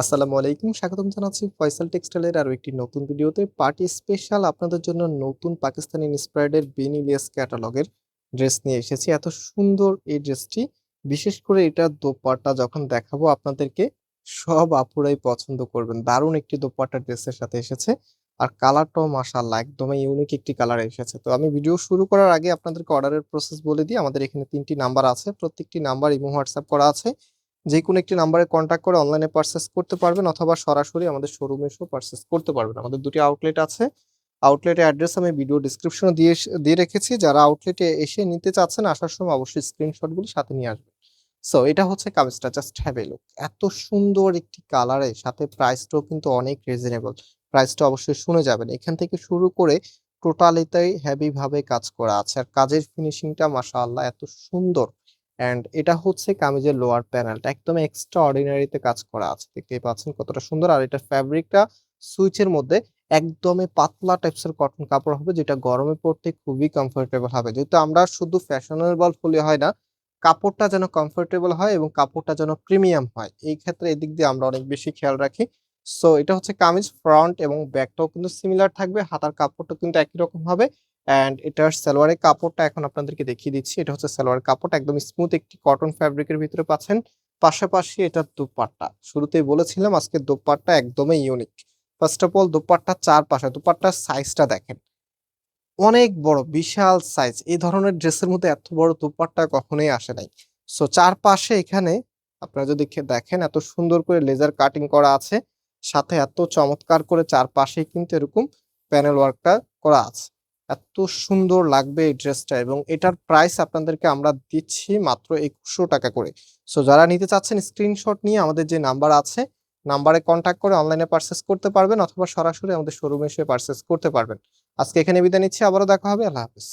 আসসালামু আলাইকুম, স্বাগতম জানাচ্ছি ফয়সাল টেক্সটাইলের আরও একটি নতুন ভিডিওতে। পার্টি স্পেশাল আপনাদের জন্য নতুন পাকিস্তানি ইন্সপায়ার্ডের বেনিলিয়াস ক্যাটালগের ড্রেস নিয়ে এসেছি। এত সুন্দর এই ড্রেসটি, বিশেষ করে এটা দোপাট্টা যখন দেখাবো আপনাদেরকে, সব আপুরাই পছন্দ করবেন। দারুণ একটি দোপাট্টা ড্রেসের সাথে এসেছে আর কালারটাও মাশাআল্লাহ, একদমই ইউনিক একটি কালার এসেছে। তো আমি ভিডিও শুরু করার আগে আপনাদেরকে অর্ডারের প্রসেস বলে দিই, আমাদের এখানে তিনটি নাম্বার আছে, প্রত্যেকটি নাম্বার ইমো হোয়াটসঅ্যাপ করা আছে। যে কোনো একটি নাম্বারে কন্ট্যাক্ট করে অনলাইনে পারচেস করতে পারবেন অথবা সরাসরি আমাদের শোরুমে এসেও পারচেস করতে পারবেন। আমাদের দুটি আউটলেট আছে। আউটলেটের অ্যাড্রেস আমি ভিডিও ডিসক্রিপশনে দিয়ে দিয়ে রেখেছি। যারা আউটলেটে এসে নিতে চাচ্ছেন, আসার সময় অবশ্যই স্ক্রিনশটগুলো সাথে নিয়ে আসবেন। সো এটা হচ্ছে কামিজটা জাস্ট হ্যাভ এ লুক এত সুন্দর একটি কালারে সাথে প্রাইসটাও কিন্তু অনেক রিজনেবল প্রাইসটা অবশ্যই শুনে যাবেন। এখান থেকে শুরু করে টোটালিতেই হেভি ভাবে কাজ করা আছে। আর কাজের ফিনিশিংটা মাশাআল্লাহ এত সুন্দর। অ্যান্ড এটা হচ্ছে কামিজের লোয়ার প্যানেলটা একদম এক্সট্রা অর্ডিনারিতে কাজ করা আছে। দেখতেই পাচ্ছেন কতটা সুন্দর। আর এটা ফ্যাব্রিকটা সুইচের মধ্যে একদমই পাতলা টাইপসের কটন কাপড় হবে, যেটা গরমে পড়তে খুবই কমফোর্টেবল হবে। যেহেতু আমরা শুধু ফ্যাশনেবল হলে হয় না, কাপড়টা যেন কমফোর্টেবল হয় এবং কাপড়টা যেন প্রিমিয়াম হয়। এই ক্ষেত্রে এদিক দিয়ে আমরা অনেক বেশি খেয়াল রাখি। সো এটা হচ্ছে কামিজ ফ্রন্ট এবং ব্যাকটাও কিন্তু সিমিলার থাকবে। হাতার কাপড়টা কিন্তু একই রকম হবে। অ্যান্ড এটার সালোয়ারের কাপড়টা এখন আপনাদেরকে দেখিয়ে দিচ্ছি। এটা হচ্ছে সালোয়ারের কাপড় একদম স্মুথ একটি কটন ফ্যাব্রিকের ভিতরে পাচ্ছেন। পাশাপাশি এটার দোপাট্টা। শুরুতেই বলেছিলাম আজকে দোপাট্টা একদমই unique first of all dupatta চার পাশে দোপাট্টার সাইজটা দেখেন। অনেক বড়, বিশাল সাইজ এই ধরনের ড্রেসের মধ্যে এত বড় দোপাট্টা কখনোই আসে নাই। সো চারপাশে এখানে আপনারা যদি দেখেন, এত সুন্দর করে লেজার কাটিং করা আছে। সাথে এত চমৎকার করে চারপাশেই কিন্তু এরকম প্যানেল ওয়ার্কটা করা আছে। এত সুন্দর লাগবে এই ড্রেসটা এবং এটার প্রাইস আপনাদেরকে আমরা দিচ্ছি মাত্র একুশশো টাকা করে। সো যারা নিতে চাচ্ছেন স্ক্রিনশট নিয়ে আমাদের যে নাম্বার আছে নাম্বারে কন্ট্যাক্ট করে অনলাইনে পারচেস করতে পারবেন অথবা সরাসরি আমাদের শোরুমে এসে পারচেস করতে পারবেন। আজকে এখানে বিদায় নিচ্ছি, আবারও দেখা হবে, আল্লাহ হাফেজ।